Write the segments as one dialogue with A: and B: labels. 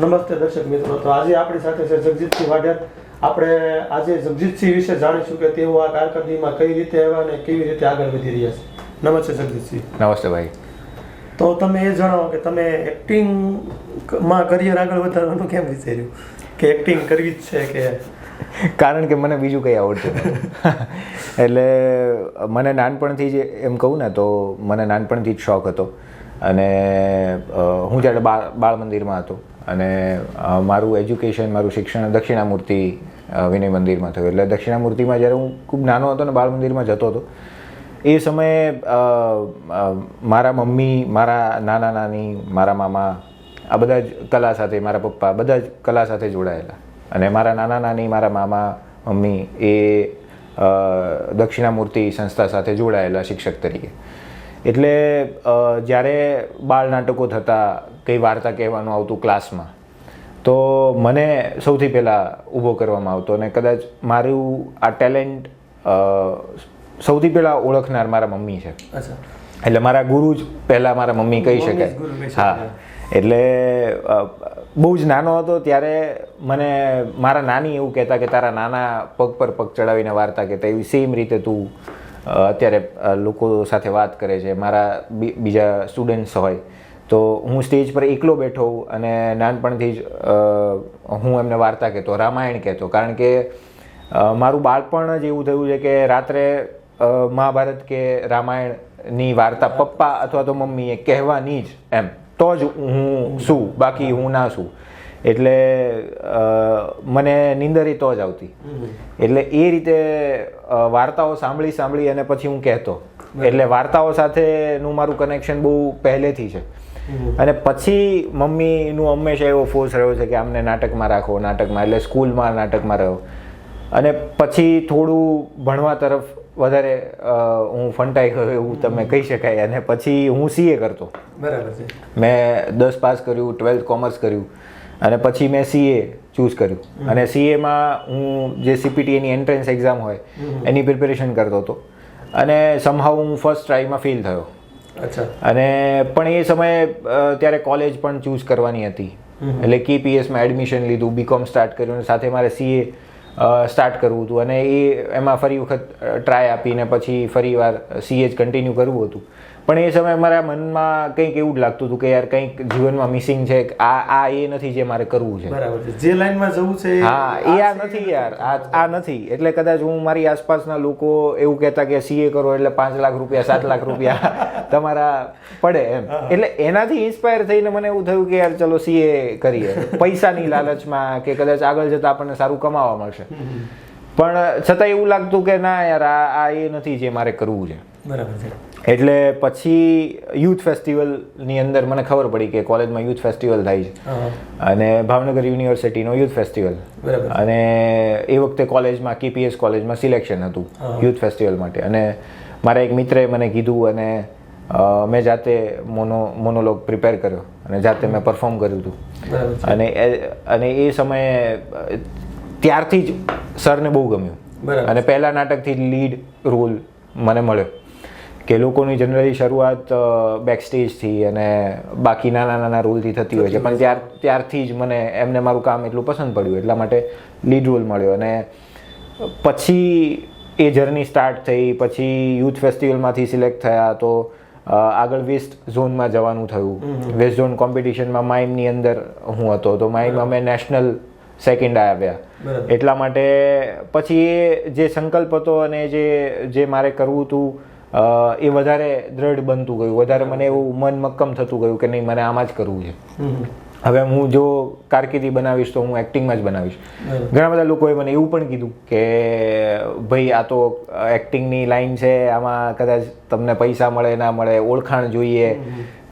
A: નમસ્તે દર્શક મિત્રો. તો આજે આપણી સાથે છે જગજીતસિંહ વાઢેર આપણે આજે જગજીતસિંહ વિશે જાણીશું કે તેઓ આ કારકિર્દીમાં કઈ રીતે આવ્યા અને કેવી રીતે આગળ વધી રહ્યા છે. નમસ્તે જગજીતસિંહ.
B: નમસ્તે ભાઈ.
A: તો તમે એ જણાવો કે તમે એક્ટિંગમાં કરિયર આગળ વધારવાનું કેમ વિચાર્યું? કે એક્ટિંગ કરવી જ છે કે?
B: કારણ કે મને બીજું કંઈ આવડતું એટલે મને નાનપણથી જ એમ કહું ને તો મને નાનપણથી જ શોખ હતો. અને હું જ્યારે બાળ બાળ મંદિરમાં હતો અને મારું એજ્યુકેશન મારું શિક્ષણ દક્ષિણામૂર્તિ વિનય મંદિરમાં થયું. એટલે દક્ષિણામૂર્તિમાં જ્યારે હું ખૂબ નાનો હતો ને બાળ મંદિરમાં જતો હતો, એ સમયે મારા મમ્મી, મારા નાના નાની, મારા મામા, આ બધા જ કલા સાથે, મારા પપ્પા બધા જ કલા સાથે જોડાયેલા. અને મારા નાના નાની, મારા મામા, મમ્મી એ દક્ષિણામૂર્તિ સંસ્થા સાથે જોડાયેલા શિક્ષક તરીકે. એટલે જ્યારે બાળ નાટકો થતા કંઈ વાર્તા કહેવાનું આવતું ક્લાસમાં. તો મને સૌથી પહેલાં ઊભો કરવામાં આવતો અને કદાચ મારું આ ટેલેન્ટ સૌથી પહેલાં ઓળખનાર મારા મમ્મી છે. એટલે મારા ગુરુ જ પહેલાં મારા મમ્મી કહી શકાય. હા. એટલે બહુ જ નાનો હતો ત્યારે મને મારા નાની એવું કહેતા કે તારા નાના પગ પર પગ ચડાવીને વાર્તા કહેતા એવી સેમ રીતે તું અત્યારે લોકો સાથે વાત કરે છે. મારા બીજા સ્ટુડન્ટ્સ હોય. તો હું સ્ટેજ પર એકલો બેઠો હું અને નાનપણથી જ હું એમને વાર્તા કહેતો રામાયણ કહેતો. કારણ કે મારું બાળપણ જ એવું થયું છે કે રાત્રે મહાભારત કે રામાયણની વાર્તા પપ્પા અથવા તો મમ્મીએ કહેવાની જ એમ. તો જ હું શું બાકી હું ના શું એટલે મને નિંદરી તો જ આવતી. એટલે એ રીતે વાર્તાઓ સાંભળી સાંભળી અને પછી હું કહેતો. એટલે વાર્તાઓ સાથેનું મારું કનેક્શન બહુ પહેલેથી છે. અને પછી મમ્મીનું હંમેશા એવો ફોર્સ રહ્યો છે કે આમને નાટકમાં રાખો નાટકમાં એટલે સ્કૂલમાં નાટકમાં રહ્યો. અને પછી થોડું ભણવા તરફ વધારે હું ફંટાઈ ગયો એવું તમે કહી શકાય. અને પછી હું સીએ કરતો.
A: બરાબર છે.
B: મેં દસ પાસ કર્યું ટ્વેલ્થ કોમર્સ કર્યું. અને પછી મેં સીએ ચૂઝ કર્યું. અને સીએમાં હું જે સીપીટીએની એન્ટ્રન્સ એક્ઝામ હોય એની પ્રિપેરેશન કરતો હતો. અને સમહાવ હું ફર્સ્ટ ટ્રાયમાં ફેલ થયો. અને પણ એ સમયે ત્યારે કોલેજ પણ ચૂઝ કરવાની હતી. એટલે કેપીએસમાં એડમિશન લીધું બીકોમ સ્ટાર્ટ કર્યું અને સાથે મારે સીએ સ્ટાર્ટ કરવું હતું. અને એ એમાં ફરી વખત ટ્રાય આપીને પછી ફરી વાર સીએ જ કન્ટિન્યુ કરવું હતું. પણ એ સમયે મારા મનમાં કંઈક એવું જ લાગતું હતું કે યાર કંઈક જીવનમાં મિસિંગ છે આ આ એ નથી જે મારે કરવું છે.
A: બરાબર છે. જે લાઈનમાં જવું છે
B: હા એ આ નથી યાર આ આ નથી. એટલે કદાચ હું મારી આસપાસના લોકો એવું કહેતા કે સીએ કરો એટલે પાંચ લાખ રૂપિયા સાત લાખ રૂપિયા તમારા પડે એમ. એટલે એનાથી ઇન્સ્પાયર થઈને મને એવું થયું કે યાર ચલો સીએ કરીએ. પૈસાની લાલચમાં કે કદાચ આગળ જતા આપણને સારું કમાવા મળશે. પણ છતાં એવું લાગતું કે ના યાર આ આ એ નથી જે મારે કરવું છે.
A: બરાબર છે.
B: એટલે પછી યુથ ફેસ્ટિવલની અંદર મને ખબર પડી કે કોલેજમાં યુથ ફેસ્ટિવલ થાય છે. અને ભાવનગર યુનિવર્સિટીનો યુથ ફેસ્ટિવલ. અને એ વખતે કોલેજમાં કેપીએસ કોલેજમાં સિલેક્શન હતું યુથ ફેસ્ટિવલ માટે. અને મારા એક મિત્રએ મને કીધું અને મેં જાતે મોનો મોનોલોગ પ્રિપેર કર્યો અને જાતે મેં પરફોર્મ કર્યું હતું. અને એ- અને એ સમયે ત્યારથી જ સરને બહુ ગમ્યું. અને પહેલા નાટકથી લીડ રોલ મને મળ્યો. કે લોકોની જનરલી શરૂઆત બેક સ્ટેજથી અને બાકી નાના નાના રોલથી થતી હોય છે. પણ ત્યાર ત્યારથી જ મને એમને મારું કામ એટલું પસંદ પડ્યું એટલા માટે લીડ રોલ મળ્યો. અને પછી એ જર્ની સ્ટાર્ટ થઈ પછી યુથ ફેસ્ટિવલમાંથી સિલેક્ટ થયા તો આગળ વેસ્ટ ઝોનમાં જવાનું થયું. વેસ્ટ ઝોન કોમ્પિટિશનમાં માઇમની અંદર હું હતો. તો માઇમ અમે નેશનલ સેકન્ડ આવ્યા. એટલા માટે પછી એ જે સંકલ્પ હતો અને જે જે મારે કરવું હતું એ વધારે દ્રઢ બનતું ગયું. વધારે મને એવું મન મક્કમ થતું ગયું કે નહીં મને આમાં જ કરવું છે. હવે હું જો કારકિર્દી બનાવીશ તો હું એક્ટિંગમાં જ બનાવીશ. ઘણા બધા લોકોએ મને એવું પણ કીધું કે ભાઈ આ તો એક્ટિંગની લાઈન છે આમાં કદાચ તમને પૈસા મળે ના મળે ઓળખાણ જોઈએ.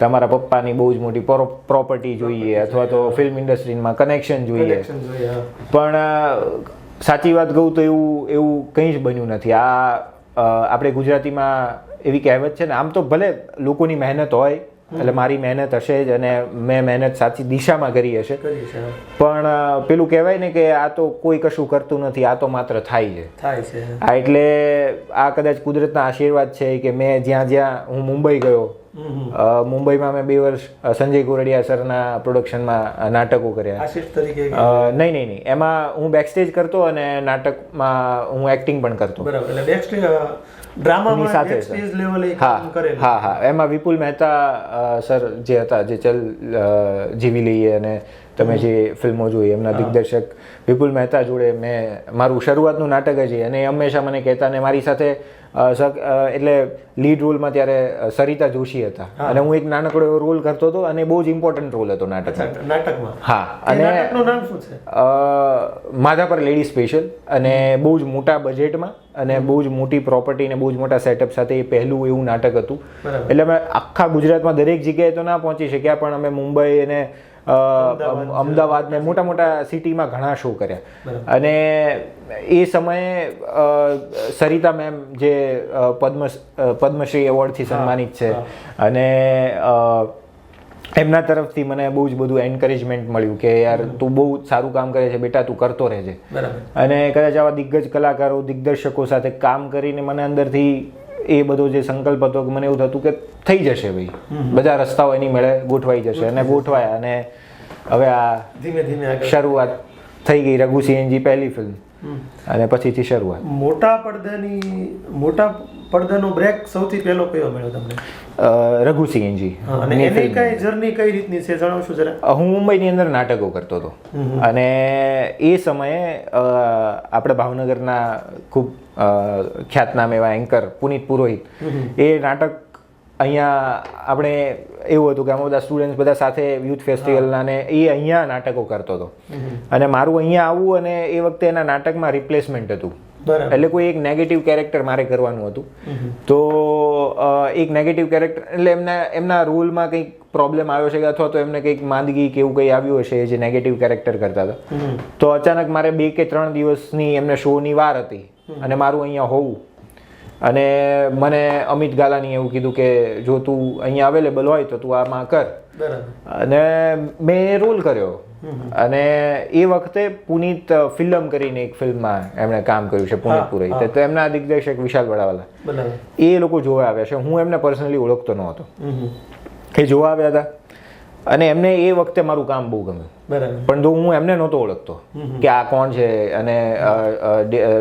B: તમારા પપ્પાની બહુ જ મોટી પ્રોપર્ટી જોઈએ અથવા તો ફિલ્મ ઇન્ડસ્ટ્રીમાં કનેક્શન જોઈએ. પણ સાચી વાત કહું તો એવું એવું કંઈ જ બન્યું નથી. આ આપણે ગુજરાતીમાં એવી કહેવત છે ને આમ તો ભલે લોકોની મહેનત હોય એટલે મારી મહેનત હશે જ અને મેં મહેનત સાચી દિશામાં કરી હશે. પણ પેલું કહેવાય ને કે આ તો કોઈ કશું કરતું નથી આ તો માત્ર થાય છે.
A: થાય છે
B: આ એટલે આ કદાચ કુદરતના આશીર્વાદ છે કે મેં જ્યાં જ્યાં હું મુંબઈ ગયો મુંબઈમાં મેં બે વર્ષ સંજય ગોરડિયા સરના પ્રોડક્શનમાં નાટકો કર્યા. નહીં નહીં નહીં. એમાં હું બેકસ્ટેજ કરતો અને નાટકમાં હું એક્ટિંગ પણ કરતો.
A: બરાબર. એટલે બેક સ્ટેજ ડ્રામામાં
B: ની સાથે
A: બેક સ્ટેજ
B: હા હા હા. એમાં વિપુલ મહેતા સર જે હતા જે ચલ જીવી લઈએ અને તમે જે ફિલ્મો જોઈ એમના દિગ્દર્શક વિપુલ મહેતા જોડે મેં મારું શરૂઆતનું નાટક જ અને એ હંમેશા મને કહેતા ને મારી સાથે એટલે લીડ રોલમાં ત્યારે સરિતા જોશી હતા. અને હું એક નાનકડો એવો રોલ કરતો હતો અને બહુ જ ઇમ્પોર્ટન્ટ રોલ હતો નાટકમાં
A: નાટકમાં?
B: હા અને માધા માધાપર લેડી સ્પેશિયલ અને બહુ જ મોટા બજેટમાં અને બહુ જ મોટી પ્રોપર્ટી અને બહુ જ મોટા સેટઅપ સાથે એ પહેલું એવું નાટક હતું. એટલે અમે આખા ગુજરાતમાં દરેક જગ્યાએ તો ના પહોંચી શક્યા પણ અમે મુંબઈ અને અ, અમદાવાદ મોટા મોટા સિટીમાં ઘણા શો કર્યા. અને એ સમયે સરિતા મેમ જે પદ્મ પદ્મશ્રી એવોર્ડથી સન્માનિત છે. અને એમના તરફથી મને બહુ જ બધું એન્કરેજમેન્ટ મળ્યું કે યાર તું બહુ સારું કામ કરે છે બેટા તું કરતો રહેજે. અને કદાચ આવા દિગ્ગજ કલાકારો દિગ્દર્શકો સાથે કામ કરીને મને અંદરથી એ બધો જે સંકલ્પ હતો કે મને એવું થતું કે થઈ જશે ભાઈ. બધા રસ્તાઓ એની મેળે ગોઠવાઈ જશે અને ગોઠવાયા અને હવે આ
A: ધીમે ધીમે
B: શરૂઆત થઈ ગઈ રઘુ સિંહજી પહેલી ફિલ્મ અને પછીથી શરૂઆત.
A: મોટા પડદાની મોટા પડદાનો બ્રેક સૌથી પહેલો કયો મળ્યો તમને?
B: રઘુ સિંહજી.
A: અને એની કઈ જર્ની કઈ રીતની છે? જણાવશો જરા.
B: હું મુંબઈની અંદર નાટકો કરતો હતો. અને એ સમયે આપણે ભાવનગરના ખૂબ ખ્યાતનામ એવા એન્કર પુનિત પુરોહિત. એ નાટક અહીંયા આપણે એવું હતું કે અમે બધા સ્ટુડન્ટ્સ બધા સાથે યુથ ફેસ્ટિવલના ને એ અહીંયા નાટકો કરતો હતો. અને મારું અહીંયા આવવું અને એ વખતે એના નાટકમાં રિપ્લેસમેન્ટ હતું. એટલે કોઈ એક નેગેટિવ કેરેક્ટર મારે કરવાનું હતું. તો એક નેગેટિવ કેરેક્ટર એટલે એમના એમના રોલમાં કંઈક પ્રોબ્લેમ આવ્યો છે કે અથવા તો એમને કંઈક માંદગી કે એવું કંઈ આવ્યું હશે જે નેગેટિવ કેરેક્ટર કરતા હતા. તો અચાનક મારે બે કે ત્રણ દિવસની એમને શોની વાર હતી. અને મારું અહીંયા હોવું. અને મને અમિત ગાલાની એવું કીધું કે જો તું અહીંયા અવેલેબલ હોય તો તું આમાં કર. અને મેં રોલ કર્યો. અને એ વખતે પુનીત ફિલ્મ કરીને એક ફિલ્મમાં એમણે કામ કર્યું છે પુનિત પુરોહિત તો એમના દિગ્દર્શક વિશાલ વડાવાલા. એ લોકો જોવા આવ્યા છે. હું એમને પર્સનલી ઓળખતો નહોતો. એ જોવા આવ્યા હતા? અને એમને એ વખતે મારું કામ બહુ ગમ્યું.
A: બરાબર.
B: પણ તો હું એમને નહોતો ઓળખતો કે આ કોણ છે અને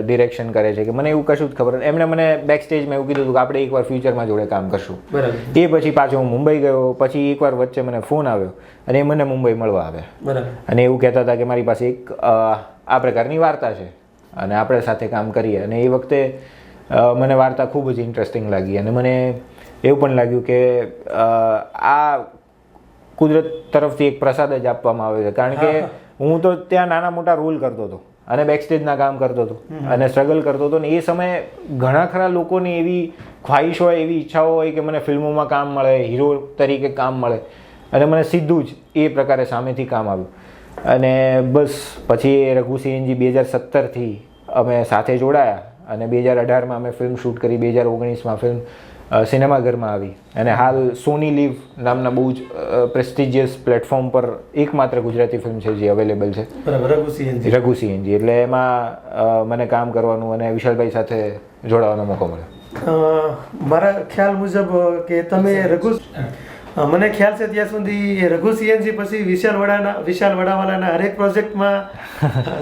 B: ડિરેક્શન કરે છે કે મને એવું કશું જ ખબર એમણે મને બેક સ્ટેજમાં એવું કીધું હતું કે આપણે એકવાર ફ્યુચરમાં જોડે કામ કરશું.
A: બરાબર.
B: એ પછી પાછો હું મુંબઈ ગયો પછી એકવાર વચ્ચે મને ફોન આવ્યો અને એ મને મુંબઈ મળવા આવ્યા.
A: બરાબર.
B: અને એવું કહેતા હતા કે મારી પાસે એક આ પ્રકારની વાર્તા છે અને આપણે સાથે કામ કરીએ. અને એ વખતે મને વાર્તા ખૂબ જ ઇન્ટરેસ્ટિંગ લાગી અને મને એવું પણ લાગ્યું કે આ કુદરત તરફથી એક પ્રસાદ જ આપવામાં આવે છે. કારણ કે હું તો ત્યાં નાના મોટા રોલ કરતો હતો અને બેકસ્ટેજના કામ કરતો હતો અને સ્ટ્રગલ કરતો હતો ને એ સમયે ઘણા ખરા લોકોની એવી ખ્વાહિશ હોય એવી ઈચ્છાઓ હોય કે મને ફિલ્મોમાં કામ મળે હીરો તરીકે કામ મળે. અને મને સીધું જ એ પ્રકારે સામેથી કામ આવ્યું. અને બસ પછી રઘુ સિંહજી બે હજાર સત્તરથી અમે સાથે જોડાયા અને બે હજાર અઢારમાં અમે ફિલ્મ શૂટ કરી બે હજાર ઓગણીસમાં ફિલ્મ સિનેમાઘરમાં આવી. અને હાલ સોની લીવ નામના બહુ જ પ્રેસ્ટિજિયસ પ્લેટફોર્મ પર એકમાત્ર ગુજરાતી ફિલ્મ છે જે અવેલેબલ છે. રઘુ સિંહજી એટલે એમાં મને કામ કરવાનું અને વિશાલભાઈ સાથે જોડાવાનો મોકો મળ્યો.
A: મારા ખ્યાલ મુજબ કે તમે રઘુ મને ખ્યાલ છે ત્યાં સુધી રઘુ સિંહજી પછી વિશાલ વડાના વિશાલ વડાવાલાના હરેક પ્રોજેક્ટમાં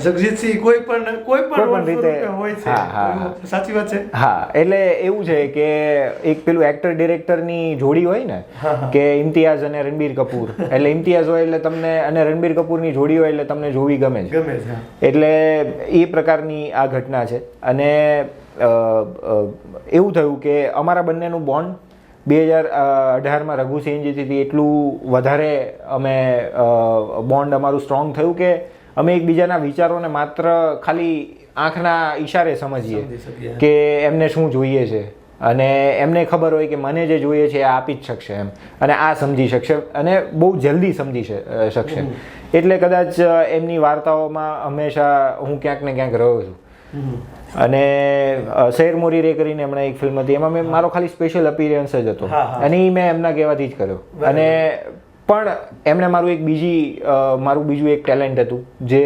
A: જગજીતસિંહ કોઈ પણ કોઈ પણ
B: રીતે.
A: હોય છે. સાચી વાત છે?
B: હા એટલે એવું છે કે એક પેલું એક્ટર ડિરેક્ટરની જોડી હોય ને. કે ઇમ્તિયાઝ અને રણબીર કપૂર. એટલે ઇમ્તિયાઝ હોય એટલે તમને અને રણબીર કપૂરની જોડી હોય એટલે તમને જોવી ગમે છે.
A: ગમે છે
B: એટલે એ પ્રકારની આ ઘટના છે. અને એવું થયું કે અમારા બંનેનું બોન્ડ બે હજાર અઢારમાં રઘુ સિંહજીથી એટલું વધારે અમે બોન્ડ અમારું સ્ટ્રોંગ થયું કે અમે એકબીજાના વિચારોને માત્ર ખાલી આંખના ઈશારે સમજીએ કે એમને શું જોઈએ છે. અને એમને ખબર હોય કે મને જે જોઈએ છે એ આપી જ શકશે એમ. અને આ સમજી શકશે અને બહુ જલ્દી સમજી શકશે. એટલે કદાચ એમની વાર્તાઓમાં હંમેશા હું ક્યાંક ને ક્યાંક રહ્યો છું. અને શેર મોરી રે કરીને એમણે એક ફિલ્મ હતી. એમાં મેં મારો ખાલી સ્પેશિયલ અપીરિયન્સ જ હતો. અને એ મેં એમના કહેવાથી જ કર્યો. અને પણ એમણે મારું એક બીજી મારું બીજું એક ટેલેન્ટ હતું જે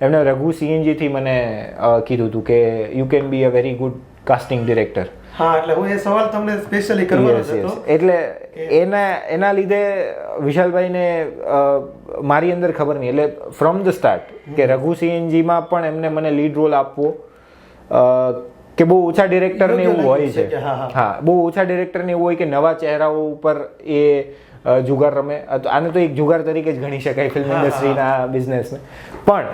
B: એમણે રઘુ સીએનજીથી મને કીધું હતું કે you can be a very good casting director
A: હા એટલે હું એ સવાલ તમને સ્પેશિયલી કરવાનો હતો.
B: એટલે એના એના લીધે વિશાલભાઈને મારી અંદર ખબર નહીં. એટલે ફ્રોમ ધ સ્ટાર્ટ કે રઘુ સીએનજીમાં પણ એમને મને લીડ રોલ આપવો કે બહુ ઓછા ડિરેક્ટરને
A: ને
B: એવું હોય
A: છે. હા,
B: બહુ ઓછા ડિરેક્ટરને એવું હોય કે નવા ચહેરાઓ ઉપર એ જુગાર રમે. આને તો એક જુગાર તરીકે જ ગણી શકાય ફિલ્મ ઇન્ડસ્ટ્રીના બિઝનેસને પણ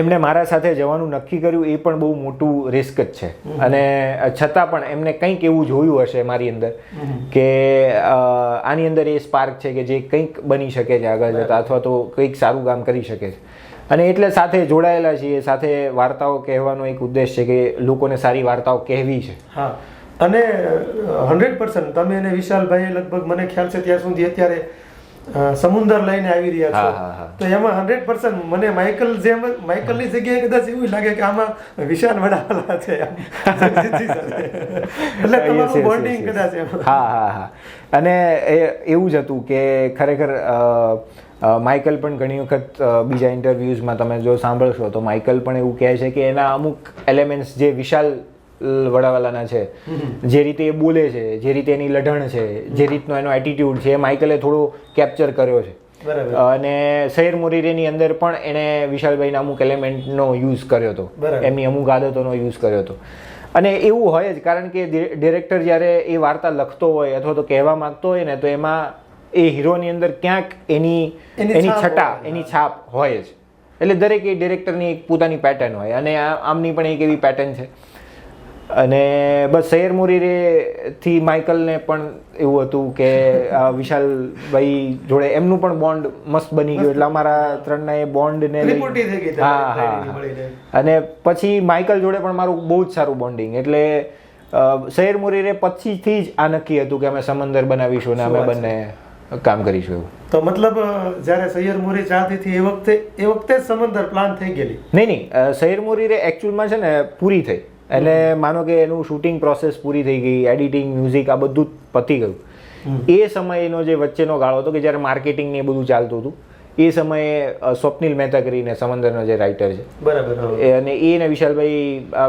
B: એમને મારા સાથે જવાનું નક્કી કર્યું એ પણ બહુ મોટું રિસ્ક જ છે. અને છતાં પણ એમને કંઈક એવું જોયું હશે મારી અંદર કે આની અંદર એ સ્પાર્ક છે કે જે કંઈક બની શકે છે આગળ જતા અથવા તો કંઈક સારું કામ કરી શકે છે. અને એટલે સાથે જોડાયેલા છીએ સાથે વાર્તાઓ કહેવાનો એક ઉદ્દેશ છે કે લોકોને સારી વાર્તાઓ કહેવી છે.
A: હા. અને હંડ્રેડ પર્સન્ટ તમે અને વિશાલભાઈ લગભગ મને ખ્યાલ છે ત્યાં સુધી અત્યારે સમુંદર લઈને આવી રહ્યા છો. તો એમાં હંડ્રેડ પર્સન્ટ મને માઇકલ જેમ માઇકલની જગ્યાએ કદાચ એવું લાગે કે આમાં વિશાલ વડાવાલા છે. એટલે તમારું બોન્ડિંગ કદાચ
B: હા હા હા. અને એ એવું જ હતું કે ખરેખર માઇકલ પણ ઘણી વખત બીજા ઇન્ટરવ્યૂઝમાં તમે જો સાંભળશો તો માઇકલ પણ એવું કહે છે કે એના અમુક એલિમેન્ટ્સ જે વિશાલ વડાવાલાના છે જે રીતે એ બોલે છે જે રીતે એની લઢણ છે જે રીતનો એનો એટીટ્યુડ છે એ માઇકલે થોડો કેપ્ચર કર્યો છે. અને શહેર મોરીરેની અંદર પણ એણે વિશાલભાઈના અમુક એલિમેન્ટનો યુઝ કર્યો હતો. એમની અમુક આદતોનો યુઝ કર્યો હતો. અને એવું હોય જ કારણ કે ડિરેક્ટર જ્યારે એ વાર્તા લખતો હોય અથવા તો કહેવા માંગતો હોય ને તો એમાં એ હીરોની અંદર ક્યાંક એની
A: એની
B: છટા એની છાપ હોય જ. એટલે દરેક એ ડિરેક્ટરની એક પોતાની પેટર્ન હોય. અને આ- આમની પણ એક એવી પેટર્ન છે. અને બસ શહેર મોરી થી માઇકલને પણ એવું હતું કે વિશાલભાઈ જોડે એમનું પણ બોન્ડ મસ્ત બની ગયું. એટલે અમારા ત્રણના એ બોન્ડ ને લઈ-
A: ત્રિપુટી થઈ ગઈ
B: હા હા અને પછી માઇકલ જોડે પણ મારું બહુ જ સારું બોન્ડિંગ એટલે શહેર મોરીરે પછીથી જ આ નક્કી હતું કે અમે સમંદર બનાવીશું ને અમે બંને કામ કરીશું એવું.
A: તો મતલબ જ્યારે સૈયર મોરી હતી એ વખતે એ વખતે જ સમંદર પ્લાન થઈ ગયેલી?
B: નહીં નહીં. સૈયર મોરી રે એકચ્યુઅલમાં છે ને પૂરી થઈ. એટલે માનો કે એનું શૂટિંગ પ્રોસેસ પૂરી થઈ ગઈ એડિટિંગ મ્યુઝિક આ બધું પતી ગયું. એ સમયનો જે વચ્ચેનો ગાળો હતો કે જ્યારે માર્કેટિંગ ને એ બધું ચાલતું હતું એ સમયે સ્વપ્નિલ મહેતા કરીને સમંદરનો જે રાઇટર છે
A: બરાબર
B: એ અને એ ને વિશાલભાઈ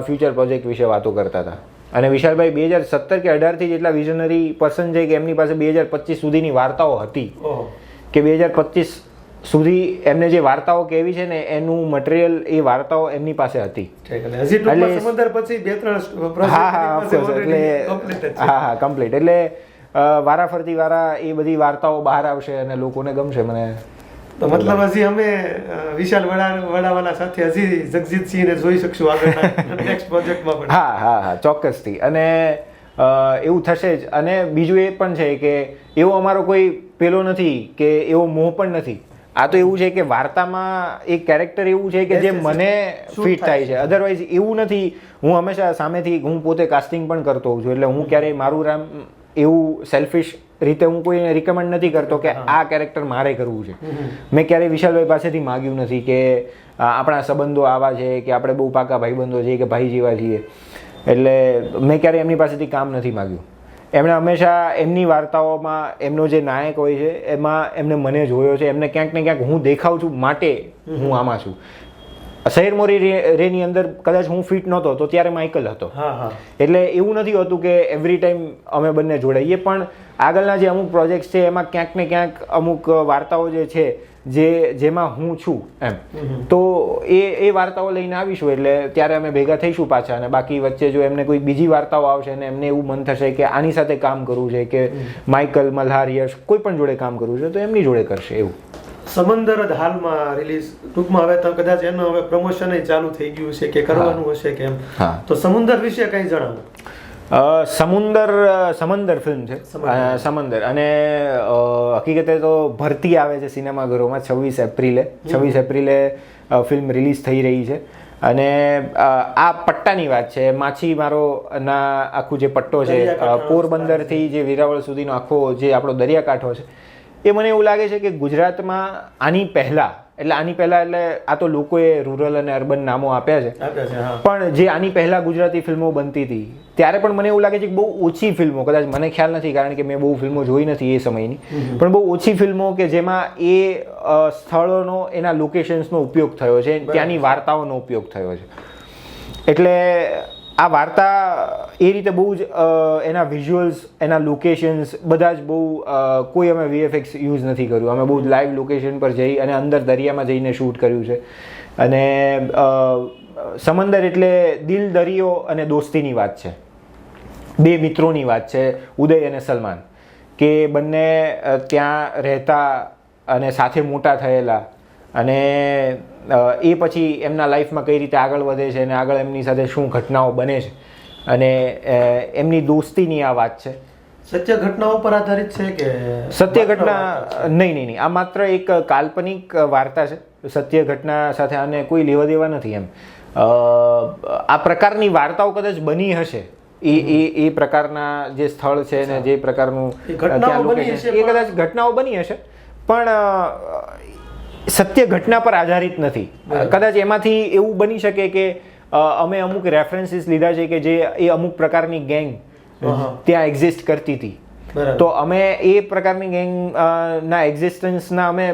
B: ફ્યુચર પ્રોજેક્ટ વિશે વાતો કરતા હતા. અને વિશાલભાઈ બે હજાર સત્તર કે અઢારથી જેટલા વિઝનરી પર્સન છે કે એમની પાસે બે હજાર પચીસ સુધીની વાર્તાઓ હતી. કે બે હજાર પચીસ સુધી એમને જે વાર્તાઓ કેવી છે ને એનું મટીરિયલ એ વાર્તાઓ એમની પાસે હતી. એટલે-
A: પછી બે ત્રણ
B: હા હા એટલે. હા હા કમ્પ્લીટ એટલે વારા વારાફરતી વારા એ બધી વાર્તાઓ બહાર આવશે અને લોકોને ગમશે. મને
A: તો મતલબ હજી અમે વિશાલ વડા વડાવાલા સાથે હજી જગજીતસિંહને જોઈ શકશું આગળ નેક્સ્ટ પ્રોજેક્ટમાં પણ.
B: હા હા હા ચોક્કસથી. અને એવું થશે જ. અને બીજું એ પણ છે કે એવો અમારો કોઈ પેલો નથી કે એવો મોહ પણ નથી. આ તો એવું છે કે વાર્તામાં એક કેરેક્ટર એવું છે કે જે મને ફિટ
A: થાય
B: છે. અધરવાઇઝ એવું નથી. હું હંમેશા સામેથી હું પોતે કાસ્ટિંગ પણ કરતો હોઉં છું. એટલે હું ક્યારેય મારું રામ એવું સેલ્ફિશ રીતે હું કોઈને રિકમેન્ડ નથી કરતો કે આ કેરેક્ટર મારે કરવું છે. મેં ક્યારેય વિશાલભાઈ પાસેથી માગ્યું નથી કે આપણા સંબંધો આવા છે કે આપણે બહુ પાકા ભાઈબંધો છીએ કે ભાઈ જેવા છીએ. એટલે મેં ક્યારેય એમની પાસેથી કામ નથી માગ્યું. એમણે હંમેશા એમની વાર્તાઓમાં એમનો જે નાયક હોય છે એમાં એમને મને જોયો છે એમને ક્યાંક ને ક્યાંક હું દેખાઉં છું માટે હું આમાં છું. શહેર મોરી રેની અંદર કદાચ હું ફિટ નહોતો તો ત્યારે માઇકલ હતો. એટલે એવું નથી હોતું કે એવરી ટાઈમ અમે બંને જોડાઈએ પણ આગળના જે અમુક પ્રોજેક્ટ્સ છે એમાં ક્યાંક ને ક્યાંક અમુક વાર્તાઓ જે છે જે જેમાં હું છું એમ. તો એ એ વાર્તાઓ લઈને આવીશું એટલે ત્યારે અમે ભેગા થઈશું પાછા અને બાકી વચ્ચે જો એમને કોઈ બીજી વાર્તાઓ આવશે અને એમને એવું મન થશે કે આની સાથે કામ કરવું છે કે માઇકલ મલ્હાર યશ કોઈ પણ જોડે કામ કરવું છે તો એમની જોડે કરશે એવું.
A: સમંદર જ હાલમાં રિલીઝ ટૂંકમાં હવે તો કદાચ એનું હવે પ્રમોશન ચાલુ થઈ ગયું છે કે કરવાનું હશે કે એમ. તો સમુંદર વિશે કંઈ જણાવો?
B: સમુંદર સમંદર ફિલ્મ છે.
A: સમંદર.
B: અને હકીકતે તો ભરતી આવે છે સિનેમાઘરોમાં છવ્વીસ એપ્રિલે. છવ્વીસ એપ્રિલે ફિલ્મ રિલીઝ થઈ રહી છે. અને આ પટ્ટાની વાત છે. માછી મારો ના આખું જે પટ્ટો છે. પોરબંદરથી જે વેરાવળ સુધીનો આખો જે આપણો દરિયાકાંઠો છે એ મને એવું લાગે છે કે ગુજરાતમાં આની પહેલા એટલે આની પહેલા એટલે આ તો લોકોએ રૂરલ અને અર્બન નામો આપ્યા છે. પણ જે આની પહેલા ગુજરાતી ફિલ્મો બનતી હતી ત્યારે પણ મને એવું લાગે છે કે બહુ ઓછી ફિલ્મો કદાચ મને ખ્યાલ નથી કારણ કે મેં બહુ ફિલ્મો જોઈ નથી એ સમયની પણ બહુ ઓછી ફિલ્મો કે જેમાં એ સ્થળોનો એના લોકેશન્સનો ઉપયોગ થયો છે ત્યાંની વાર્તાઓનો ઉપયોગ થયો છે. એટલે આ વાર્તા એ રીતે બહુ જ એના વિઝ્યુઅલ્સ એના લોકેશન્સ બધા જ બહુ કોઈ અમે વીએફએક્સ યુઝ નથી કર્યું. અમે બહુ જ લાઈવ લોકેશન પર જઈ અને અંદર દરિયામાં જઈને શૂટ કર્યું છે. અને સમંદર એટલે દિલ દરિયો અને દોસ્તીની વાત છે. બે મિત્રોની વાત છે, ઉદય અને સલમાન, કે બંને ત્યાં રહેતા અને સાથે મોટા થયેલા અને એ પછી એમના લાઈફમાં કઈ રીતે આગળ વધે છે અને આગળ એમની સાથે શું ઘટનાઓ બને છે. અને એમની દોસ્તીની આ વાત છે.
A: સત્ય ઘટનાઓ પર આધારિત છે કે
B: સત્ય ઘટના નહીં નહીં નહીં. આ માત્ર એક કાલ્પનિક વાર્તા છે. સત્ય ઘટના સાથે આને કોઈ લેવા દેવા નથી એમ. આ પ્રકારની વાર્તાઓ કદાચ બની હશે. એ એ એ પ્રકારના જે સ્થળ છે ને જે પ્રકારનું
A: એ
B: કદાચ ઘટનાઓ બની હશે. પણ સત્ય ઘટના પર આધારિત નથી. કદાચ એમાંથી એવું બની શકે કે અમે અમુક રેફરન્સીસ લીધા છે કે જે એ અમુક પ્રકારની ગેંગ ત્યાં એક્ઝિસ્ટ કરતી હતી. તો અમે એ પ્રકારની ગેંગ ના એક્ઝિસ્ટન્સના અમે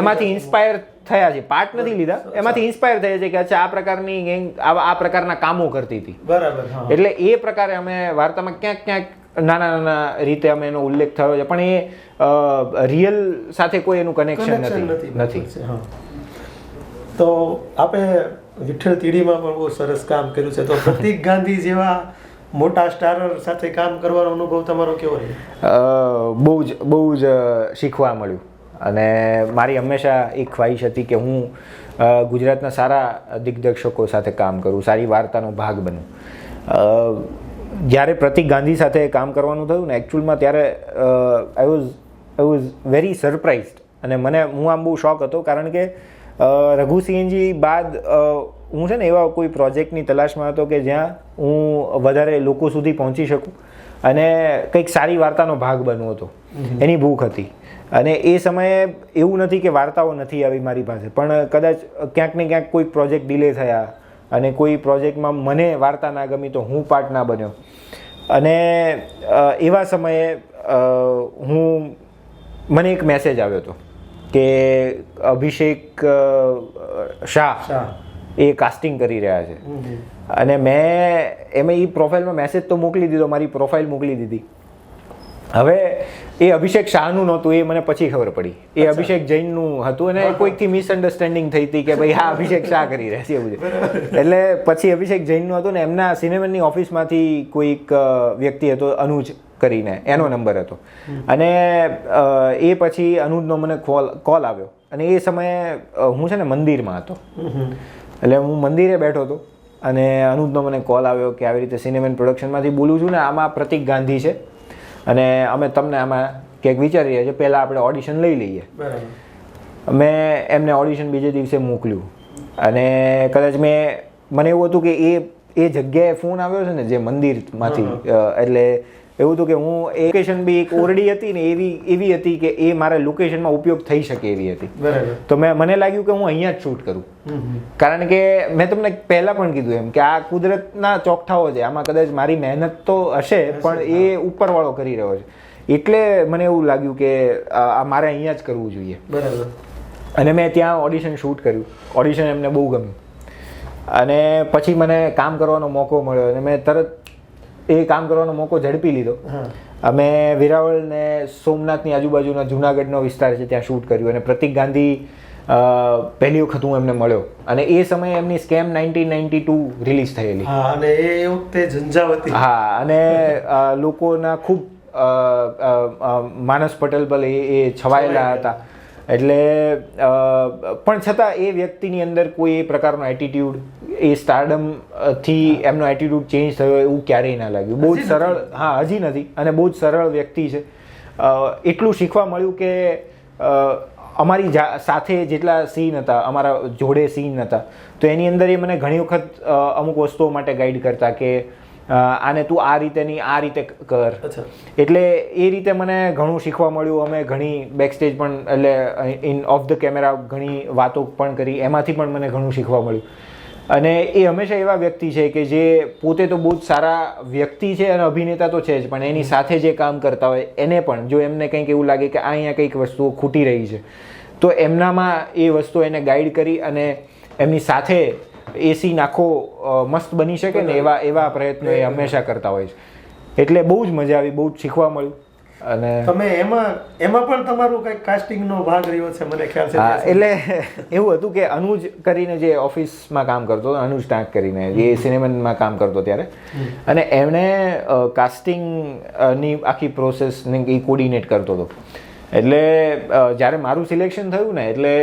B: એમાંથી ઇન્સ્પાયર થયા છે. પાર્ટ નથી લીધા. એમાંથી ઇન્સ્પાયર થયા છે કે અચ્છા આ પ્રકારની ગેંગ આ આ પ્રકારના કામો કરતી હતી.
A: બરાબર
B: એટલે એ પ્રકારે અમે વાર્તામાં ક્યાંક ક્યાંક નાના નાના રીતે અમે એનો ઉલ્લેખ થયો છે પણ એ રિયલ સાથે કોઈ એનું કનેક્શન નથી. નથી
A: તો આપે વિઠ્ઠલ તીડીમાં પણ બહુ સરસ કામ કર્યું છે. તો પ્રતિક ગાંધી જેવા મોટા સ્ટારર સાથે કામ કરવાનો અનુભવ તમારો કેવો રહ્યો?
B: બહુ જ બહુ જ શીખવા મળ્યું. અને મારી હંમેશા એક ખ્વાહિશ હતી કે હું ગુજરાતના સારા દિગ્દર્શકો સાથે કામ કરું સારી વાર્તાનો ભાગ બનું. જ્યારે પ્રતિક ગાંધી સાથે કામ કરવાનું થયું ને એકચ્યુઅલમાં ત્યારે I was I was very surprised અને મને હું આમ બહુ શોખ હતો કારણ કે રઘુ રઘુસિંહજી બાદ હું છે ને એવા કોઈ પ્રોજેક્ટની તલાશમાં હતો કે જ્યાં હું વધારે લોકો સુધી પહોંચી શકું. અને કંઈક સારી વાર્તાનો ભાગ બનવો હતો. એની ભૂખ હતી. અને એ સમયે એવું નથી કે વાર્તાઓ નથી આવી મારી પાસે પણ કદાચ ક્યાંક ને ક્યાંક કોઈ પ્રોજેક્ટ ડિલે થયા. અને કોઈ પ્રોજેક્ટમાં મને વાર્તા ના ગમી તો હું પાર્ટ ના બન્યો અને એવા સમયે હું મને એક મેસેજ આવ્યો હતો કે અભિષેક શાહ. એ કાસ્ટિંગ કરી રહ્યા છે. અને મેં એમાં એ પ્રોફાઇલમાં મેસેજ તો મોકલી દીધો મારી પ્રોફાઇલ મોકલી દીધી હવે એ અભિષેક શાહનું નહોતું એ મને પછી ખબર પડી. એ અભિષેક જૈનનું હતું અને કોઈકથી મિસઅન્ડરસ્ટેન્ડિંગ થઈ હતી કે ભાઈ હા અભિષેક શાહ કરી રહ્યા છે એવું છે એટલે પછી અભિષેક જૈનનું હતું ને એમના સિનેમાની ઓફિસમાંથી કોઈક વ્યક્તિ હતો અનુજ કરીને એનો નંબર હતો. અને એ પછી અનુજનો મને કોલ કોલ આવ્યો. અને એ સમયે હું છે ને મંદિરમાં હતો. એટલે હું મંદિરે બેઠો હતો. અને અનુજનો મને કોલ આવ્યો કે આવી રીતે સિનેમેન પ્રોડક્શનમાંથી બોલું છું ને આમાં પ્રતિક ગાંધી છે. અને અમે તમને આમાં કંઈક વિચારી રહ્યા છીએ પહેલાં આપણે ઓડિશન લઈ લઈએ. મેં એમને ઓડિશન બીજે દિવસે મોકલ્યું. અને કદાચ મેં મને એવું હતું કે એ એ જગ્યાએ ફોન આવ્યો છે ને જે મંદિરમાંથી એટલે એવું હતું કે હું એ લોકેશન બી એક ઓરડી હતી ને એવી એવી હતી કે એ મારા લોકેશનમાં ઉપયોગ થઈ શકે એવી હતી.
A: બરાબર.
B: તો મેં મને લાગ્યું કે હું અહીંયા જ શૂટ કરું. કારણ કે મેં તમને પહેલા પણ કીધું એમ કે આ કુદરતના ચોકઠાઓ છે આમાં કદાચ મારી મહેનત તો હશે પણ એ ઉપરવાળો કરી રહ્યો છે. એટલે મને એવું લાગ્યું કે આ આ મારે અહીંયા જ કરવું જોઈએ.
A: બરાબર.
B: અને મેં ત્યાં ઓડિશન શૂટ કર્યું. ઓડિશન એમને બહુ ગમ્યું. અને પછી મને કામ કરવાનો મોકો મળ્યો અને મેં તરત એ કામ કરવાનો મોકો ઝડપી લીધો. અમે વેરાવળ ને સોમનાથની આજુબાજુના જુનાગઢનો વિસ્તાર છે ત્યાં શૂટ કર્યું અને પ્રતિક ગાંધી પહેલી વખત હું એમને મળ્યો. અને એ સમયે એમની scam nineteen ninety two release થયેલી.
A: અને એ વખતે ઝંઝાવતી.
B: હા અને લોકોના ખૂબ માનસ પટેલ એ એ છવાયેલા. હતા. એટલે પણ છતાં એ વ્યક્તિની અંદર કોઈ એ પ્રકારનો એટીટ્યુડ એ સ્ટારડમથી એમનો એટીટ્યુડ ચેન્જ થયો એવું ક્યારેય ના લાગ્યું. બહુ જ સરળ હા હજી નથી. અને બહુ જ સરળ વ્યક્તિ છે. એટલું શીખવા મળ્યું કે અમારી જા- સાથે જેટલા સીન હતા અમારા જોડે સીન હતા તો એની અંદર એ મને ઘણી વખત અમુક વસ્તુઓ માટે ગાઈડ કરતા કે આને તું આ રીતે નહીં આ રીતે કર. એટલે એ રીતે મને ઘણું શીખવા મળ્યું. અમે ઘણી બેકસ્ટેજ પણ એટલે ઇન ઓફ ધ કેમેરા ઘણી વાતો પણ કરી. એમાંથી પણ મને ઘણું શીખવા મળ્યું. અને એ હંમેશા એવા વ્યક્તિ છે કે જે પોતે તો બહુ જ સારા વ્યક્તિ છે અને અભિનેતા તો છે જ પણ એની સાથે જે કામ કરતા હોય એને પણ જો એમને કંઈક એવું લાગે કે આ અહીંયા કંઈક વસ્તુઓ ખૂટી રહી છે તો એમનામાં એ વસ્તુ એને ગાઈડ કરી અને એમની સાથે એ નાખો મસ્ત બની શકે ને એવા એવા પ્રયત્નો એ હંમેશા કરતા હોય છે. એટલે બહુ જ મજા આવી બહુ જ શીખવા મળ્યું. અને
A: તમે એમાં એમાં પણ તમારું કંઈક કાસ્ટિંગનો ભાગ રહ્યો છે મને ખ્યાલ છે.
B: એટલે એવું હતું કે અનુજ કરીને જે ઓફિસમાં કામ કરતો હતો અનુજ ટાંક કરીને જે સિનેમામાં કામ કરતો ત્યારે. અને એમણે કાસ્ટિંગની આખી પ્રોસેસને એ કોર્ડિનેટ કરતો હતો. એટલે જ્યારે મારું સિલેક્શન થયું ને એટલે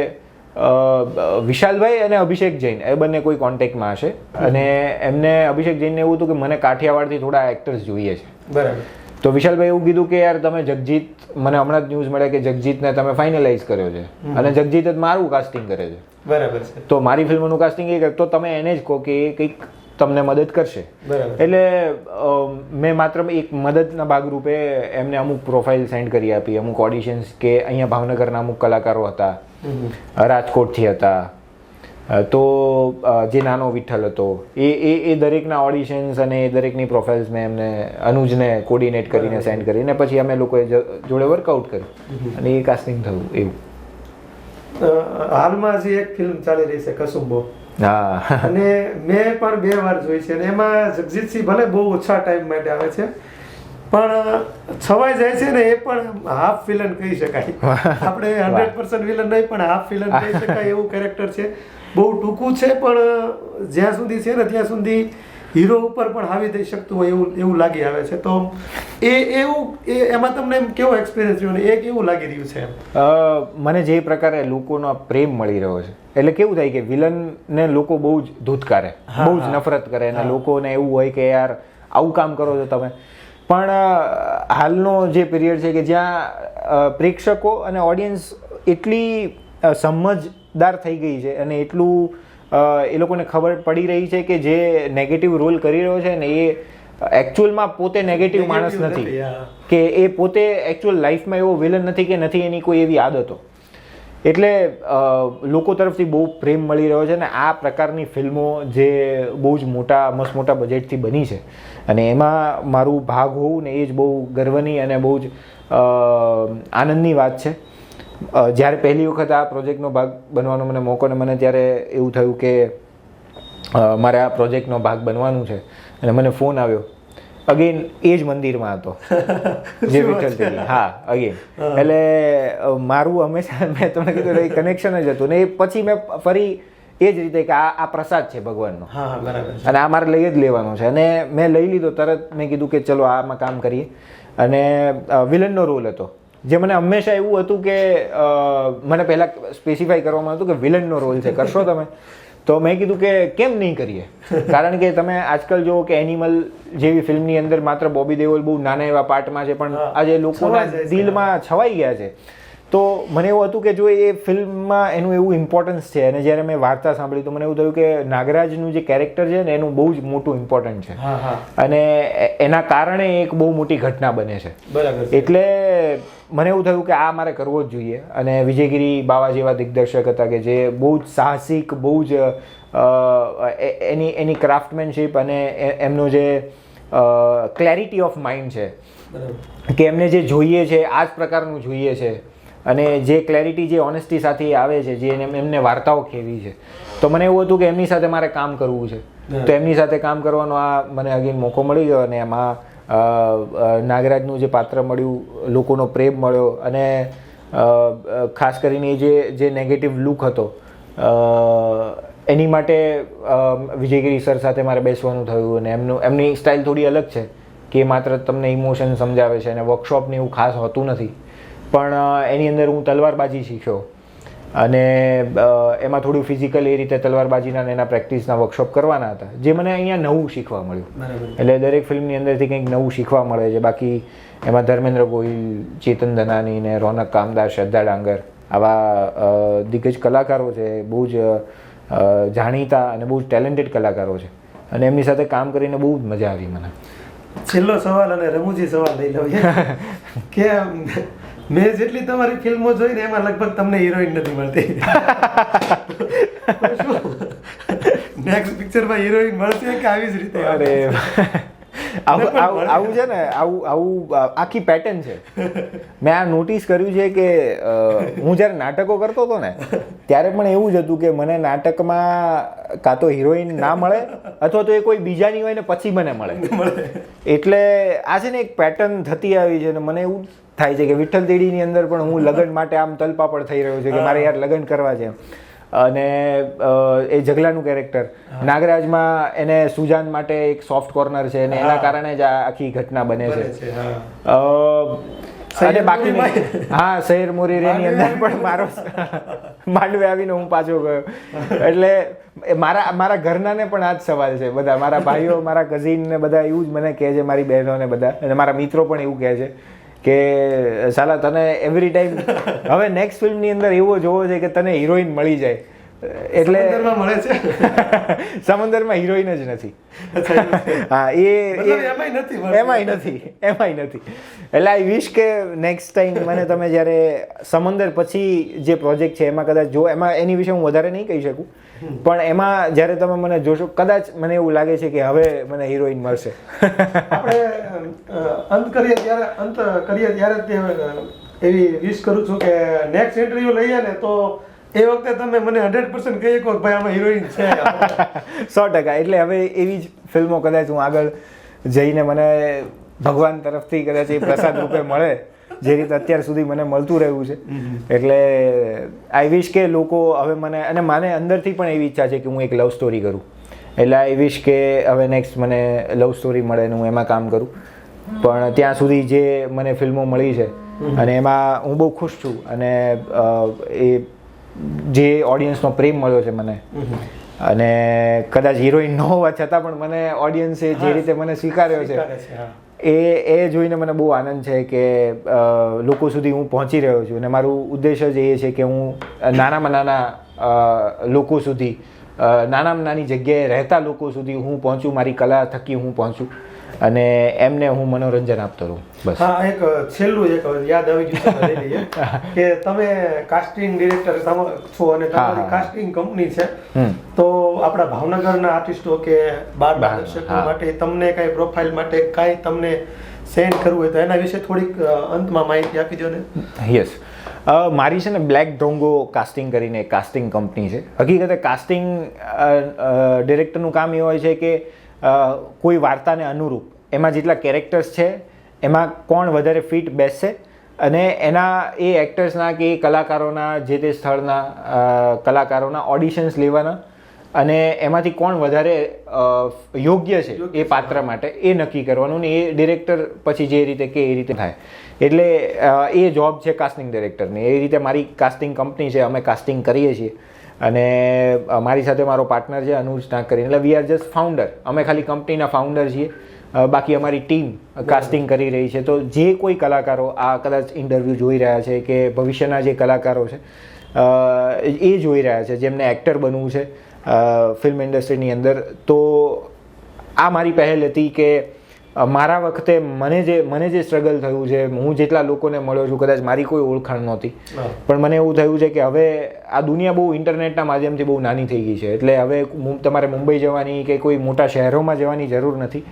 B: વિશાલભાઈ અને અભિષેક જૈન એ બંને કોઈ કોન્ટેક્ટમાં હશે. અને એમને અભિષેક જૈનને એવું હતું કે મને કાઠિયાવાડથી થોડા એક્ટર્સ જોઈએ છે.
A: બરાબર.
B: તો વિશાલભાઈ એવું કીધું કે યાર તમે જગજીત મને હમણાં જ ન્યૂઝ મળે કે જગજીતને તમે ફાઇનલાઇઝ કર્યો છે. અને જગજીત જ મારું કાસ્ટિંગ કરે છે.
A: બરાબર છે.
B: તો મારી ફિલ્મનું કાસ્ટિંગ એ કરે તો તમે એને જ કહો કે એ કંઈક તમને મદદ કરશે. એટલે મેં માત્ર એક મદદના ભાગરૂપે એમને અમુક પ્રોફાઇલ સેન્ડ કરી આપી. અમુક ઓડિશન્સ કે અહીંયા ભાવનગરના અમુક કલાકારો હતા. રાજકોટથી હતા. તો જે નાનો વિઠ્ઠલ હતો એ એ એ દરેકના ઓડિશન્સ અને એ દરેકની પ્રોફાઇલ્સ મેં એમને અનુજને કોર્ડિનેટ કરીને સેન્ડ કરીને પછી અમે લોકોએ જોડે વર્કઆઉટ કર્યું. અને એ કાસ્ટિંગ થયું એવું.
A: હાલમાં જે એક ફિલ્મ ચાલી રહી છે કસુંબો.
B: હા.
A: અને મેં પણ બે વાર જોઈ છે અને એમાં જગજીતસિંહ ભલે બહુ ઓછા ટાઈમ માટે આવે છે પણ છવાઈ જાય છે ને એ પણ હાફ વિલન કહી શકાય. આપણે હંડ્રેડ પર્સન્ટ વિલન નહીં પણ હાફ વિલન કહી શકાય એવું કેરેક્ટર છે. બહુ ટૂંકું છે પણ જ્યાં સુધી છે ને ત્યાં સુધી હીરો ઉપર પણ હાવી થઈ શકતું હોય એવું એવું લાગી આવે છે. તો એ એવું એ એમાં તમને એમ કેવો એક્સપિરિયન્સ રહ્યો ને એ કેવું લાગી રહ્યું છે
B: મને જે પ્રકારે લોકોનો પ્રેમ મળી રહ્યો છે એટલે કેવું થાય કે વિલનને લોકો બહુ જ ધૂતકારે બહુ જ નફરત કરે અને લોકોને એવું હોય કે યાર આવું કામ કરો છો તમે. પણ હાલનો જે પીરિયડ છે કે જ્યાં પ્રેક્ષકો અને ઓડિયન્સ એટલી સમજદાર થઈ ગઈ છે અને એટલું એ લોકોને ખબર પડી રહી છે કે જે નેગેટિવ રોલ કરી રહ્યો છે ને એ એકચ્યુઅલમાં પોતે નેગેટિવ માણસ નથી કે એ પોતે એકચ્યુઅલ લાઈફમાં એવો વિલન નથી કે નથી એની કોઈ એવી આદતો. એટલે લોકો તરફથી બહુ પ્રેમ મળી રહ્યો છે ને આ પ્રકારની ફિલ્મો જે બહુ જ મોટા, મસ્ત મોટા બજેટથી બની છે. અને એમાં મારું ભાગ હોવું ને એ જ બહુ ગર્વની અને બહુ જ આનંદની વાત છે. જ્યારે પહેલી વખત આ પ્રોજેક્ટનો ભાગ બનવાનો મને મોકો ને મને ત્યારે એવું થયું કે મારે આ પ્રોજેક્ટનો ભાગ બનવાનું છે. અને મને ફોન આવ્યો. અગેન એ જ મંદિરમાં હતો. જે વિઠ્ઠલ હા અગેન એટલે મારું હંમેશા મેં તમને કીધું કનેક્શન જ હતું. ને એ પછી મેં ફરી એ જ રીતે કે આ આ પ્રસાદ છે ભગવાનનો. અને આ મારે લઈ જ લેવાનો છે. અને મેં લઈ લીધો તરત મેં કીધું કે ચલો આમાં કામ કરીએ. અને વિલનનો રોલ હતો. જે મને હંમેશા એવું હતું કે મને પહેલાં સ્પેસિફાઈ કરવામાં હતું કે વિલનનો રોલ છે. કરશો તમે? તો મેં કીધું કે કેમ નહીં કરીએ? કારણ કે તમે આજકાલ જુઓ કે એનિમલ જેવી ફિલ્મની અંદર માત્ર બોબી દેઓલ બહુ નાના એવા પાર્ટમાં છે પણ આજે લોકોના દિલમાં છવાઈ ગયા છે. તો મને એવું હતું કે જો એ ફિલ્મમાં એનું એવું ઇમ્પોર્ટન્સ છે અને જ્યારે મેં વાર્તા સાંભળી તો મને એવું થયું કે નાગરાજનું જે કેરેક્ટર છે ને એનું બહુ જ મોટું ઇમ્પોર્ટન્ટ છે. અને એના કારણે એક બહુ મોટી ઘટના બને છે.
A: બરાબર
B: એટલે મને એવું થયું કે આ મારે કરવો જ જોઈએ. અને વિજયગીરી બાવા જેવા દિગ્દર્શક હતા કે જે બહુ જ સાહસિક બહુ જ એની એની ક્રાફ્ટમેનશીપ અને એમનો જે ક્લેરિટી ઓફ માઇન્ડ છે કે એમને જે જોઈએ છે આ જ પ્રકારનું જોઈએ છે. અને જે ક્લેરિટી જે ઓનેસ્ટી સાથે આવે છે જે એમને વાર્તાઓ કહેવી છે. તો મને એવું હતું કે એમની સાથે મારે કામ કરવું છે. તો એમની સાથે કામ કરવાનો આ મને અગેન મોકો મળી ગયો અને એમાં નાગરાજનું જે પાત્ર મળ્યું લોકોનો પ્રેમ મળ્યો અને ખાસ કરીને એ જે જે નેગેટિવ લુક હતો એની માટે વિજયગીરી સર સાથે મારે બેસવાનું થયું અને એમનું એમની સ્ટાઇલ થોડી અલગ છે કે માત્ર તમને ઇમોશન સમજાવે છે અને વર્કશોપને એવું ખાસ હોતું નથી. પણ એની અંદર હું તલવારબાજી શીખ્યો. અને એમાં થોડું ફિઝિકલ એ રીતે તલવારબાજીના એના પ્રેક્ટિસના વર્કશોપ કરવાના હતા જે મને અહીંયા નવું શીખવા મળ્યું. એટલે દરેક ફિલ્મની અંદરથી કંઈક નવું શીખવા મળે છે. બાકી એમાં ધર્મેન્દ્ર ગોહિલ ચેતન ધનાની ને રોનક કામદાર શ્રદ્ધા ડાંગર આવા દિગ્ગજ કલાકારો છે. બહુ જ જાણીતા અને બહુ જ ટેલેન્ટેડ કલાકારો છે. અને એમની સાથે કામ કરીને બહુ જ મજા આવી મને.
A: છેલ્લો સવાલ અને રમૂજી સવાલ લઈ લઉં. કે મેં જેટલી તમારી ફિલ્મો જોઈ ને એમાં લગભગ તમને હિરોઈન નથી મળતી. નેક્સ્ટ પિક્ચરમાં હિરોઈન મળશે કે આવી જ રીતે?
B: અરે આવું છે ને આવું આવું આખી પેટર્ન છે. મેં આ નોટિસ કર્યું છે કે હું જ્યારે નાટકો કરતો હતો ને ત્યારે પણ એવું જ હતું કે મને નાટકમાં કાં તો હિરોઈન ના મળે અથવા તો એ કોઈ બીજાની હોય ને પછી મને મળે. એટલે આ છે ને એક પેટર્ન થતી આવી છે ને મને એવું થાય છે કે વિઠ્ઠલ તેડીની અંદર પણ હું લગ્ન માટે આમ તલપાપડ થઈ રહ્યો છે કે મારે યાર લગ્ન કરવા છે. અને એ જગલાનું કેરેક્ટર નાગરાજમાં એને સુજાન માટે એક સોફ્ટ કોર્નર છે અને એના કારણે જ આખી ઘટના બને છે. અને બાકી. હા શહેર મોરીરેની અંદર પણ મારો માંડવે આવીને હું પાછો ગયો. એટલે મારા મારા ઘરનાને પણ આ જ સવાલ છે બધા. મારા ભાઈઓ મારા કઝિન ને બધા એવું જ મને કહે છે મારી બહેનો ને બધા. અને મારા મિત્રો પણ એવું કહે છે. કે સાલા તને એવરી ટાઈમ હવે નેક્સ્ટ ફિલ્મની અંદર એવો જોવો છે કે તને હિરોઈન મળી જાય એટલે
A: સમંદરમાં મળે છે
B: સમંદરમાં હિરોઈન જ નથી. હા એ
A: એમાંય નથી.
B: એમાંય નથી એમાંય નથી એટલે આઈ વિશ કે નેક્સ્ટ ટાઈમ મને તમે જ્યારે સમંદર પછી જે પ્રોજેક્ટ છે એમાં કદાચ જો એમાં એની વિશે હું વધારે નહીં કહી શકું પણ એમાં જ્યારે તમે મને જોશો કદાચ મને એવું લાગે છે કે હવે મને હિરોઈન મળશે.
A: આપણે અંત કરીએ ત્યારે અંત કરીએ ત્યારે તે એવી વિશ કરું છું કે નેક્સ્ટ ઇન્ટરવ્યુ લઈએ ને તો એ વખતે તમે મને હંડ્રેડ પર્સન્ટ કહી શકો ભાઈ આમાં હિરોઈન છે.
B: સો ટકા. એટલે હવે એવી જ ફિલ્મો કદાચ હું આગળ જઈને મને ભગવાન તરફથી કદાચ એ પ્રસાદ રૂપે મળે. જે રીતે અત્યાર સુધી મને મળતું રહ્યું છે. એટલે આઈ વિશ કે લોકો હવે મને અને મને અંદરથી પણ એવી ઈચ્છા છે કે હું એક લવ સ્ટોરી કરું. એટલે આઈ વિશ કે હવે નેક્સ્ટ મને લવ સ્ટોરી મળે ને હું એમાં કામ કરું. પણ ત્યાં સુધી જે મને ફિલ્મો મળી છે અને એમાં હું બહુ ખુશ છું. અને એ જે ઓડિયન્સનો પ્રેમ મળ્યો છે મને. અને કદાચ હિરોઈન ન હોવા છતાં પણ મને ઓડિયન્સે જે રીતે મને સ્વીકાર્યો છે. એ એ જોઈને મને બહુ આનંદ છે કે લોકો સુધી હું પહોંચી રહ્યો છું. અને મારું ઉદ્દેશ્ય જ એ છે કે હું નાનામાં નાના લોકો સુધી નાનામાં નાની જગ્યાએ રહેતા લોકો સુધી હું પહોંચું, મારી કલા થકી હું પહોંચું. અને એમને હું મનોરંજન આપતો રહું બસ.
A: હા એક છેલ્લું એક યાદ આવી ગયું લઈ લઈએ. કે તમે કાસ્ટિંગ ડિરેક્ટર છો અને તમારી કાસ્ટિંગ કંપની છે. તો આપણા ભાવનગરના આર્ટિસ્ટો કે બાર દર્શકો. માટે તમને કઈ પ્રોફાઇલ માટે કાંઈ તમને સેન્ડ કરવું હોય તો એના વિશે થોડીક અંતમાં માહિતી આપી દો ને.
B: યસ. મારી છે ને બ્લેક ડ્રોંગો કાસ્ટિંગ કરીને કાસ્ટિંગ કંપની છે. હકીકતે કાસ્ટિંગ ડિરેક્ટરનું કામ એ હોય છે કે કોઈ વાર્તાને અનુરૂપ. એમાં જેટલા કેરેક્ટર્સ છે એમાં કોણ વધારે ફિટ બેસશે અને એના એ એક્ટર્સના કે એ કલાકારોના જે તે સ્થળના કલાકારોના ઓડિશન્સ લેવાના અને એમાંથી કોણ વધારે યોગ્ય છે એ પાત્ર માટે એ નક્કી કરવાનું ને એ ડિરેક્ટર પછી જે રીતે કે એ રીતે થાય. એટલે એ જોબ છે કાસ્ટિંગ ડિરેક્ટરની એ રીતે મારી કાસ્ટિંગ કંપની છે અમે કાસ્ટિંગ કરીએ છીએ. અને મારી સાથે મારો પાર્ટનર છે અનુજ નાગ કરીને એટલે વી આર જસ્ટ ફાઉન્ડર અમે ખાલી કંપનીના ફાઉન્ડર છીએ. બાકી અમારી ટીમ કાસ્ટિંગ કરી રહી છે. તો જે કોઈ કલાકારો આ કદાચ ઇન્ટરવ્યૂ જોઈ રહ્યા છે કે ભવિષ્યના જે કલાકારો છે એ જોઈ રહ્યા છે, જેમને એક્ટર બનવું છે ફિલ્મ ઇન્ડસ્ટ્રીની અંદર. તો આ મારી પહેલ હતી કે મારા વખતે મને જે મને જે સ્ટ્રગલ થયું છે હું જેટલા લોકોને મળ્યો છું કદાચ મારી કોઈ ઓળખાણ નહોતી. પણ મને એવું થયું છે કે હવે આ દુનિયા બહુ ઇન્ટરનેટના માધ્યમથી બહુ નાની થઈ ગઈ છે. એટલે હવે તમારે મુંબઈ જવાની કે કોઈ મોટા શહેરોમાં જવાની જરૂર નથી.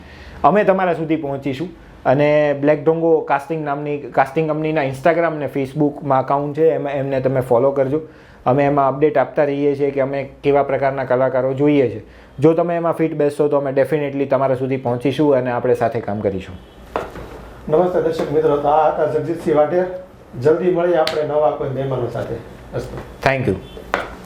B: અમે તમારા સુધી પહોંચીશું. અને બ્લેક ડોંગો કાસ્ટિંગ નામની કાસ્ટિંગ કંપનીના ઇન્સ્ટાગ્રામ ને ફેસબુકમાં અકાઉન્ટ છે એમાં એમને તમે ફોલો કરજો. અમે એમાં અપડેટ આપતા રહીએ છીએ કે અમે કેવા પ્રકારના કલાકારો જોઈએ છે. જો તમે એમાં ફિટ બેસશો તો અમે ડેફિનેટલી તમારા સુધી પહોંચીશું અને આપણે સાથે કામ કરીશું.
A: નમસ્તે દર્શક મિત્રો તો આ હતા જગજીતસિંહ વાઢેર જલ્દી મળીએ આપણે નવા કોઈ મહેમાનો સાથે. અસ્તુ.
B: Thank you